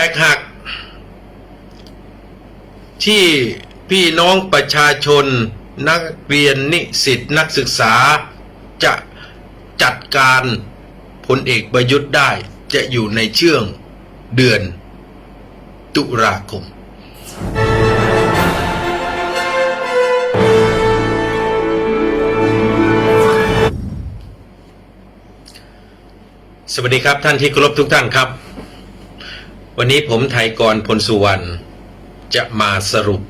แตกหัก ที่พี่น้องประชาชนนักเรียนนิสิตนักศึกษา จะจัดการพลเอกประยุทธ์ได้จะอยู่ในเชื่องเดือนตุลาคม สวัสดีครับท่านที่เคารพทุกท่านครับ วันนี้ผมไทยกรพลสุวรรณจะมาสรุป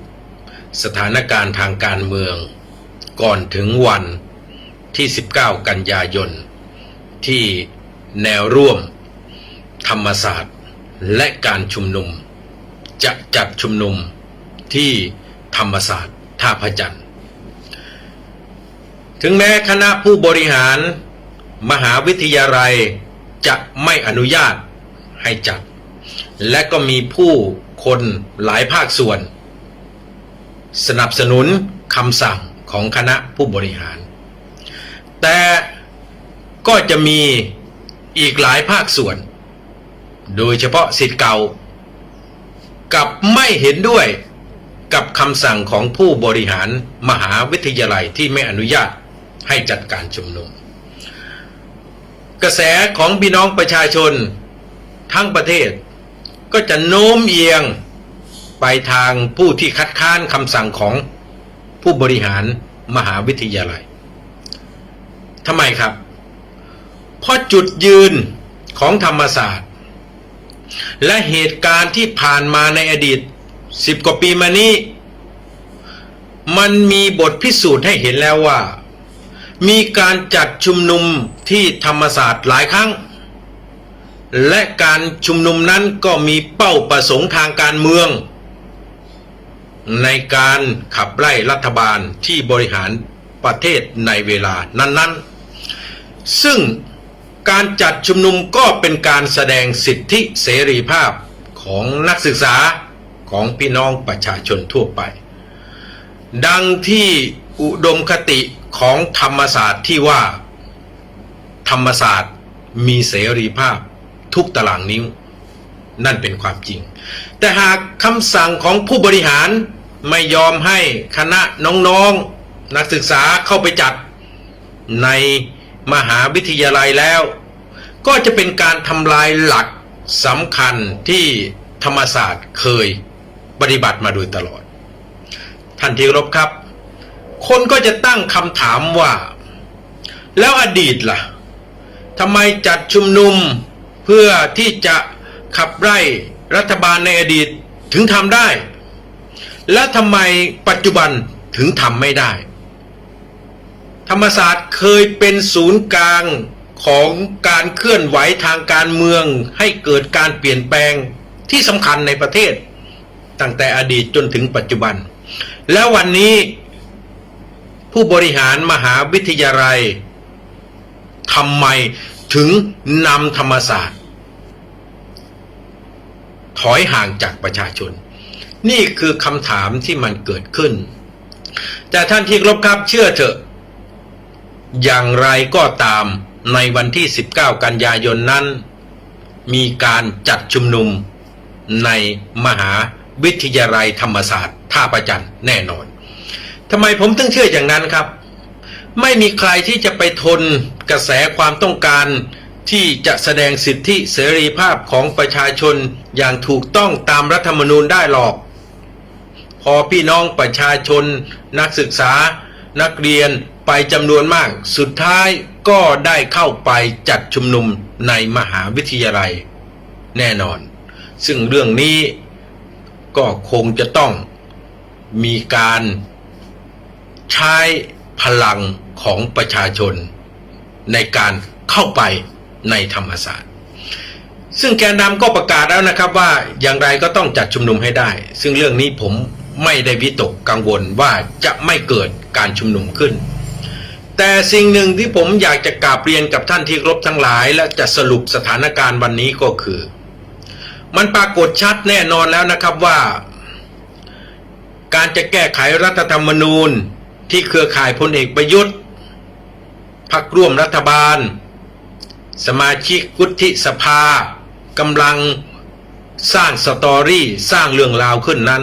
สถานการณ์ทางการเมือง ก่อนถึงวันที่ 19 กันยายน ที่แนวร่วม ธรรมศาสตร์ และการชุมนุม จะจัดชุมนุมที่ธรรมศาสตร์ท่าพระจันทร์ ถึงแม้คณะผู้บริหาร มหาวิทยาลัยจะไม่อนุญาตให้จัด และก็มีผู้คนหลายภาคส่วน สนับสนุนคำสั่งของคณะผู้บริหาร แต่ก็จะมีอีกหลายภาคส่วน โดยเฉพาะสิทธิ์เก่า กับไม่เห็นด้วยกับคำสั่งของผู้บริหารมหาวิทยาลัยที่ไม่อนุญาตให้จัดการชุมนุม กระแสของพี่น้องประชาชนทั้งประเทศ ก็จะโน้มเอียงไปทางผู้ที่คัดค้านคำสั่งของผู้บริหารมหาวิทยาลัยทำไมครับ เพราะจุดยืนของธรรมศาสตร์ และเหตุการณ์ที่ผ่านมาในอดีตสิบกว่าปีมานี้ มันมีบทพิสูจน์ให้เห็นแล้วว่า มีการจัดชุมนุมที่ธรรมศาสตร์หลายครั้ง และการชุมนุมนั้นก็มีเป้าประสงค์ทางการเมือง ในการขับไล่รัฐบาลที่บริหารประเทศในเวลานั้น ๆ ซึ่งการจัดชุมนุมก็เป็นการแสดงสิทธิเสรีภาพของนักศึกษาของพี่น้องประชาชนทั่วไป ดังที่อุดมคติของธรรมศาสตร์ที่ว่า ธรรมศาสตร์มีเสรีภาพ ทุกตารางนิ้ว นั่นเป็นความจริง แต่หากคำสั่งของผู้บริหารไม่ยอมให้คณะน้องๆนนักศึกษาเข้าไปจัด ในมหาวิทยาลัยแล้ว ก็จะเป็นการทำลายหลักสำคัญที่ธรรมศาสตร์เคยปฏิบัติมาโดยตลอด ท่านที่รบครับ คนก็จะตั้งคำถามว่า แล้วอดีตล่ะทำไมจัดชุมนุม เพื่อที่จะขับไล่รัฐบาลในอดีตถึงทำได้ และทำไมปัจจุบันถึงทำไม่ได้ ธรรมศาสตร์เคยเป็นศูนย์กลางของการเคลื่อนไหวทางการเมืองให้เกิดการเปลี่ยนแปลงที่สำคัญในประเทศ ตั้งแต่อดีตจนถึงปัจจุบัน แล้ววันนี้ผู้บริหารมหาวิทยาลัยทำไมถึงนำธรรมศาสตร์ ถอยห่างจากประชาชน นี่คือคำถามที่มันเกิดขึ้น แต่ท่านที่รบครับเชื่อเถอะ อย่างไรก็ตามในวันที่ 19 กันยายนนั้น มีการจัดชุมนุมในมหาวิทยาลัยธรรมศาสตร์ท่าประจันแน่นอนทำไมผมถึงเชื่ออย่างนั้นครับ ไม่มีใครที่จะไปทนกระแสความต้องการ ที่จะแสดงสิทธิเสรีภาพของประชาชนอย่างถูกต้องตามรัฐธรรมนูญได้หรอก พอพี่น้องประชาชน นักศึกษา นักเรียนไปจำนวนมาก สุดท้ายก็ได้เข้าไปจัดชุมนุมในมหาวิทยาลัย แน่นอน ซึ่งเรื่องนี้ก็คงจะต้องมีการใช้พลังของประชาชนในการเข้าไป ในธรรมศาสตร์ ซึ่งแกนนำก็ประกาศแล้วนะครับว่าอย่างไรก็ต้องจัดชุมนุมให้ได้ ซึ่งเรื่องนี้ผมไม่ได้วิตกกังวลว่าจะไม่เกิดการชุมนุมขึ้น แต่สิ่งหนึ่งที่ผมอยากจะกราบเรียนกับท่านที่รบทั้งหลาย และจะสรุปสถานการณ์วันนี้ก็คือ มันปรากฏชัดแน่นอนแล้วนะครับว่า การจะแก้ไขรัฐธรรมนูญที่เครือข่ายพลเอกประยุทธ์พักร่วมรัฐบาล สมาชิกวุฒิสภากำลังสร้างสตอรี่สร้างเรื่องราวขึ้นนั้น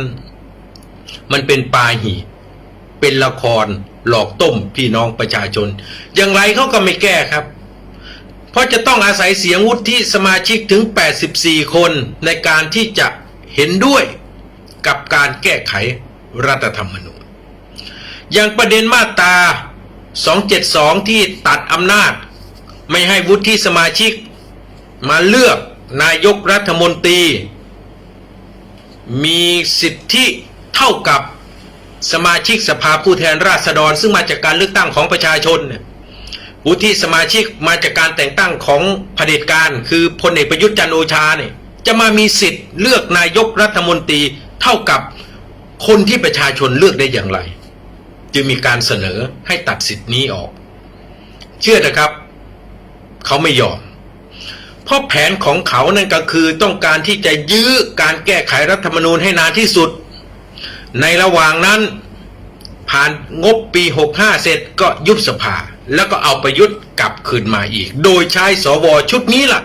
มันเป็นปาหีเป็นละครหลอกต้มพี่น้องประชาชน อย่างไรเขาก็ไม่แก้ครับ เพราะจะต้องอาศัยเสียงวุฒิสมาชิกถึง 84 คนในการที่จะเห็นด้วยกับการแก้ไขรัฐธรรมนูญ อย่างประเด็นมาตรา 272 ที่ตัดอำนาจ ไม่ให้วุฒิสมาชิก มาเลือกนายกรัฐมนตรี มีสิทธิเท่ากับสมาชิกสภาผู้แทนราษฎร ซึ่งมาจากการเลือกตั้งของประชาชนเนี่ยวุฒิสมาชิกมาจากการแต่งตั้งของเผด็จการ คือพลเอกประยุทธ์จันโอชาเนี่ยจะมามีสิทธิ์เลือกนายกรัฐมนตรีเท่ากับคนที่ประชาชนเลือกได้อย่างไร จึงมีการเสนอให้ตัดสิทธินี้ออก เชื่อนะครับ เขาไม่ยอม เพราะแผนของเขานั่นก็คือต้องการที่จะยื้อการแก้ไขรัฐธรรมนูญให้นานที่สุด ในระหว่างนั้น ผ่านงบปี 65 เสร็จก็ยุบสภา แล้วก็เอาประยุทธ์กลับคืนมาอีก โดยใช้สวชุดนี้ล่ะ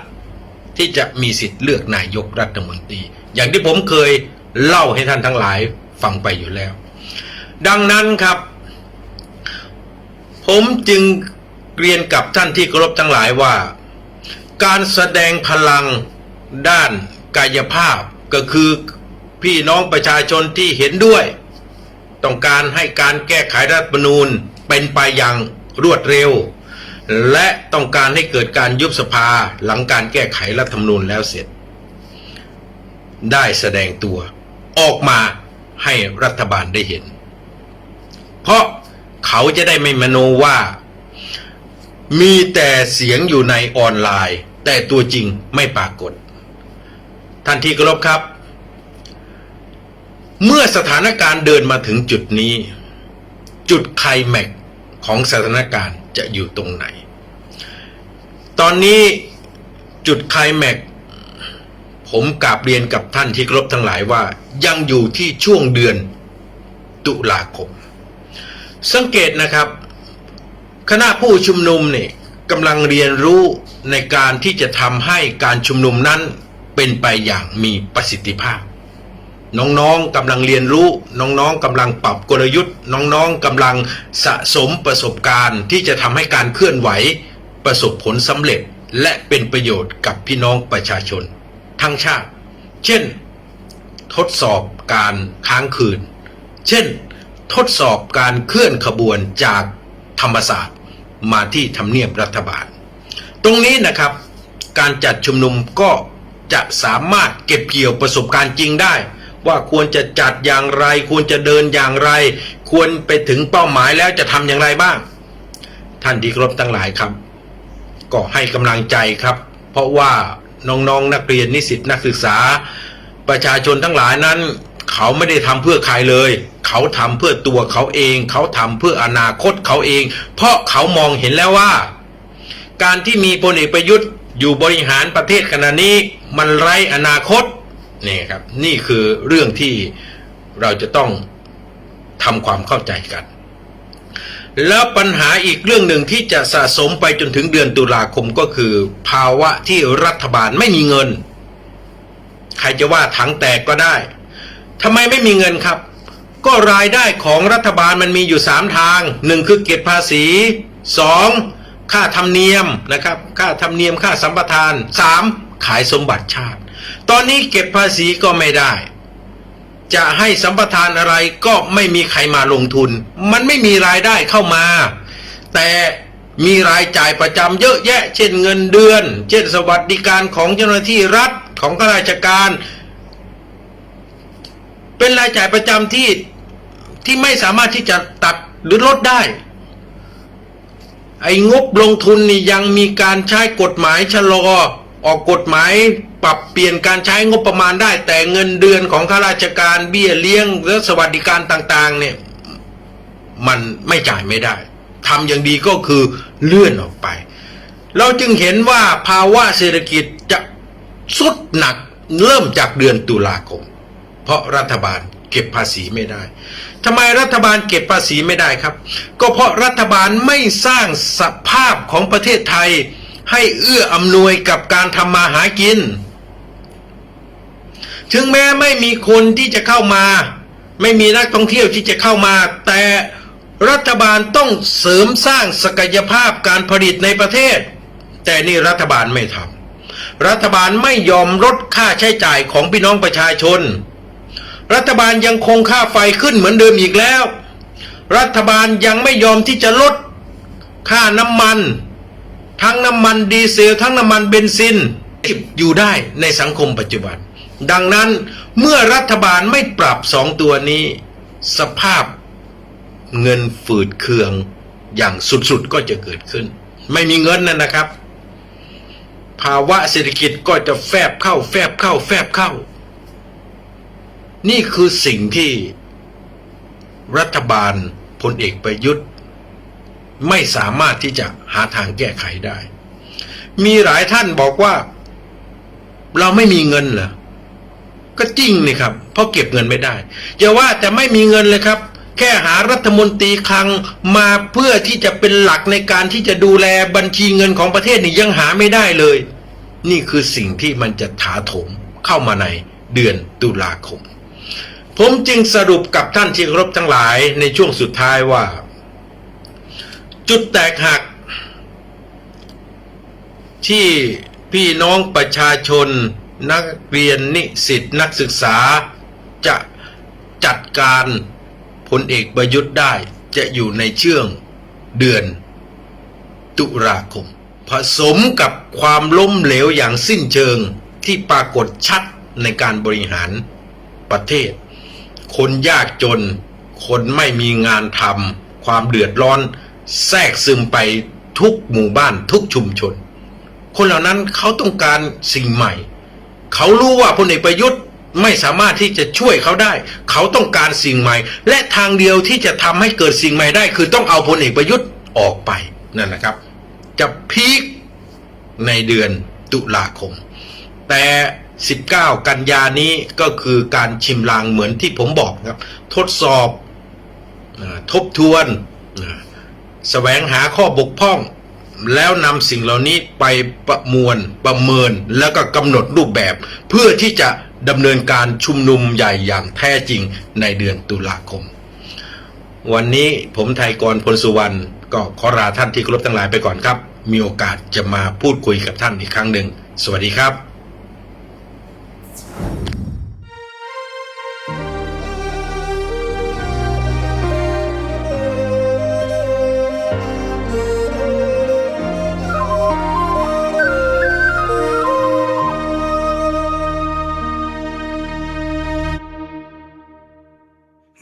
ที่จะมีสิทธิ์เลือกนายกรัฐมนตรี อย่างที่ผมเคยเล่าให้ท่านทั้งหลายฟังไปอยู่แล้ว ดังนั้นครับ ผมจึง เรียนกับท่านที่เคารพทั้งหลายว่า การแสดงพลังด้านกายภาพก็คือพี่น้องประชาชนที่เห็นด้วย ต้องการให้การแก้ไขรัฐมนูญเป็นไปอย่างรวดเร็ว และต้องการให้เกิดการยุบสภาหลังการแก้ไขรัฐธรรมนูญแล้วเสร็จ ได้แสดงตัว ออกมาให้รัฐบาลได้เห็น เพราะเขาจะได้ไม่มโนว่า มีแต่เสียงอยู่ในออนไลน์ แต่ตัวจริงไม่ปรากฏ ท่านที่เคารพครับ เมื่อสถานการณ์เดินมาถึงจุดนี้ จุดไคลแม็กของสถานการณ์จะอยู่ตรงไหน ตอนนี้จุดไคลแม็กผมกราบเรียนกับท่านที่เครพทั้งหลายว่า ยังอยู่ที่ช่วงเดือนตุลาคม สังเกตนะครับ คณะผู้ชุมนุมเนี่ยกำลังเรียนรู้ในการที่จะทำให้การชุมนุมนั้นเป็นไปอย่างมีประสิทธิภาพ น้องๆกำลังเรียนรู้ น้องๆกำลังปรับกลยุทธ์ น้องๆกำลังสะสมประสบการณ์ที่จะทำให้การเคลื่อนไหว ประสบผลสำเร็จและเป็นประโยชน์กับพี่น้องประชาชน ทั้งชาติ เช่น ทดสอบการค้างคืน เช่น ทดสอบการเคลื่อนขบวนจากธรรมศาสตร์ มาที่ทำเนียบรัฐบาล ตรงนี้นะครับการจัดชุมนุมก็จะสามารถเก็บเกี่ยวประสบการณ์จริงได้ ว่าควรจะจัดอย่างไร ควรจะเดินอย่างไร ควรไปถึงเป้าหมายแล้วจะทำอย่างไรบ้าง ท่านที่ครพทั้งหลายครับ ก็ให้กำลังใจครับ เพราะว่าน้องๆนนักเรียนนิสิตนักศึกษา ประชาชนทั้งหลายนั้น เขาไม่ได้ทำเพื่อใครเลย เขาทำเพื่อตัวเขาเอง เขาทำเพื่ออนาคตเขาเอง เพราะเขามองเห็นแล้วว่า การที่มีพลเอกประยุทธ์อยู่บริหารประเทศขณะนี้มันไร้อนาคตนี่ครับนี่คือเรื่องที่เราจะต้องทำความเข้าใจกัน แล้วปัญหาอีกเรื่องหนึ่งที่จะสะสมไปจนถึงเดือนตุลาคมก็คือ ภาวะที่รัฐบาลไม่มีเงิน ใครจะว่าถังแตกก็ได้ทำไมไม่มีเงินครับ ก็รายได้ของรัฐบาลมันมีอยู่สามทางหนึ่งคือเก็บภาษีสองค่าธรรมเนียมนะครับค่าธรรมเนียมค่าสัมปทานสามขายสมบัติชาติ ตอนนี้เก็บภาษีก็ไม่ได้ จะให้สัมปทานอะไรก็ไม่มีใครมาลงทุน มันไม่มีรายได้เข้ามา แต่มีรายจ่ายประจำเยอะแยะ เช่นเงินเดือน เช่นสวัสดิการของเจ้าหน้าที่รัฐของข้าราชการ เป็นรายจ่ายประจำที่ที่ไม่สามารถที่จะตัดหรือลดได้ ไอ้งบลงทุนนี่ยังมีการใช้กฎหมายชะลอออกกฎหมายปรับเปลี่ยนการใช้งบประมาณได้ แต่เงินเดือนของข้าราชการเบี้ยเลี้ยงและสวัสดิการต่างๆ เนี่ย มันไม่จ่ายไม่ได้ทำอย่างดีก็คือเลื่อนออกไป เราจึงเห็นว่าภาวะเศรษฐกิจจะสุดหนักเริ่มจากเดือนตุลาคม ราะรัฐบาลเก็บภาษีไม่ได้ ทำไมรัฐบาลเก็บภาษีไม่ได้ครับ ก็เพราะรัฐบาลไม่สร้างสภาพของประเทศไทย ให้เอื้ออำนวยกับการทำมาหากิน ถึงแม้ไม่มีคนที่จะเข้ามา ไม่มีนักท่องเที่ยวที่จะเข้ามา แต่รัฐบาลต้องเสริมสร้างศักยภาพการผลิตในประเทศ แต่นี่รัฐบาลไม่ทำรัฐบาลไม่ยอมลดค่าใช้จ่ายของพี่น้องประชาชน รัฐบาลยังคงค่าไฟขึ้นเหมือนเดิมอีกแล้ว รัฐบาลยังไม่ยอมที่จะลด ค่าน้ำมัน ทั้งน้ำมันดีเซล ทั้งน้ำมันเบนซินอยู่ได้ในสังคมปัจจุบัน ดังนั้นเมื่อรัฐบาลไม่ปรับสองตัวนี้ สภาพเงินฝืดเคืองอย่างสุดๆก็จะเกิดขึ้น ไม่มีเงินนั่นนะครับ ภาวะเศรษฐกิจก็จะแฟบเข้าแฟบเข้าแฟบเข้า นี่คือสิ่งที่รัฐบาลพลเอกประยุทธ์ ไม่สามารถที่จะหาทางแก้ไขได้ มีหลายท่านบอกว่า เราไม่มีเงินเหรอ ก็จริงนี่ครับ เพราะเก็บเงินไม่ได้อย่าว่าแต่ไม่มีเงินเลยครับ แค่หารัฐมนตรีคลังมาเพื่อที่จะเป็นหลักในการที่จะดูแลบัญชีเงินของประเทศนี่ยังหาไม่ได้เลย นี่คือสิ่งที่มันจะถาโถมเข้ามาในเดือนตุลาคม ผมจึงสรุปกับท่านที่เคารพทั้งหลายในช่วงสุดท้ายว่า จุดแตกหัก ที่พี่น้องประชาชน นักเรียนนิสิตนักศึกษา จะจัดการพลเอกประยุทธ์ได้จะอยู่ในเชื่องเดือน ตุลาคม ผสมกับความล้มเหลวอย่างสิ้นเชิงที่ปรากฏชัดในการบริหารประเทศ คนยากจน คนไม่มีงานทำความเดือดร้อน แทรกซึมไปทุกหมู่บ้านทุกชุมชน คนเหล่านั้นเขาต้องการสิ่งใหม่ เขารู้ว่าพลเอกประยุทธ์ไม่สามารถที่จะช่วยเขาได้ เขาต้องการสิ่งใหม่ และทางเดียวที่จะทำให้เกิดสิ่งใหม่ได้ คือต้องเอาพลเอกประยุทธ์ออกไปนั่นนะครับ จะพีคในเดือนตุลาคม แต่ 19 กันยานี้ก็คือการชิมลางเหมือนที่ผมบอกครับ ทดสอบทบทวนแสวงหาข้อบกพร่อง แล้วนำสิ่งเหล่านี้ไปประมวลประเมินแล้วก็กำหนดรูปแบบ เพื่อที่จะดำเนินการชุมนุมใหญ่อย่างแท้จริงในเดือนตุลาคม วันนี้ผมไทยกรพลสุวรรณก็ขอลาท่านที่เคารพทั้งหลายไปก่อนครับ มีโอกาสจะมาพูดคุยกับท่านอีกครั้งหนึ่ง สวัสดีครับ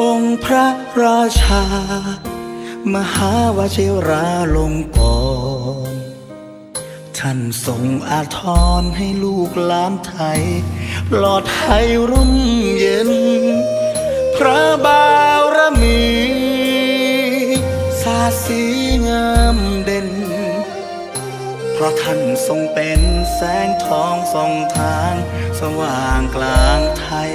องค์พระราชา มหาวชิราลงกรท่านทรงอาทรให้ลูกหลานไทย ปลอดภัยร่มเย็น พระบารมีสาสีงามเด่น เพราะท่านทรงเป็นแสงทองส่องทาง สว่างกลางไทย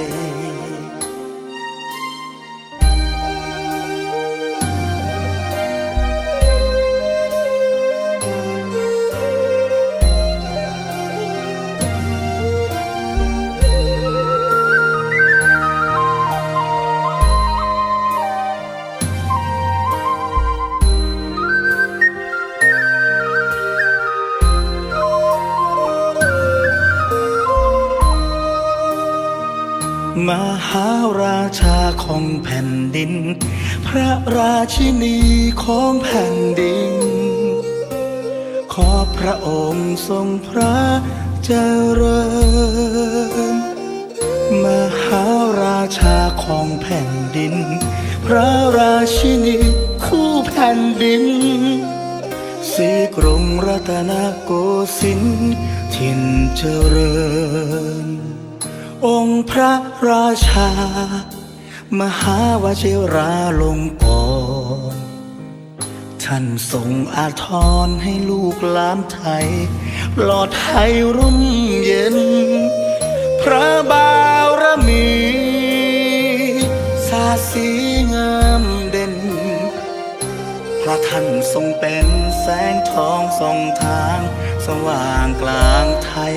แผ่นดิน พระราชินีของแผ่นดิน ขอพระองค์ทรงพระเจริญ มหาราชาของแผ่นดิน พระราชินีคู่แผ่นดินสีกรุงรัตนโกสินทร์ถิ่นเจริญ องค์พระราชา มหาวชิราลงกรท่านทรงอาทรให้ลูกหลานไทยปลอดภัยร่มเย็น พระบารมีสาสีงามเด่น พระท่านทรงเป็นแสงทองส่องทาง สว่างกลางไทย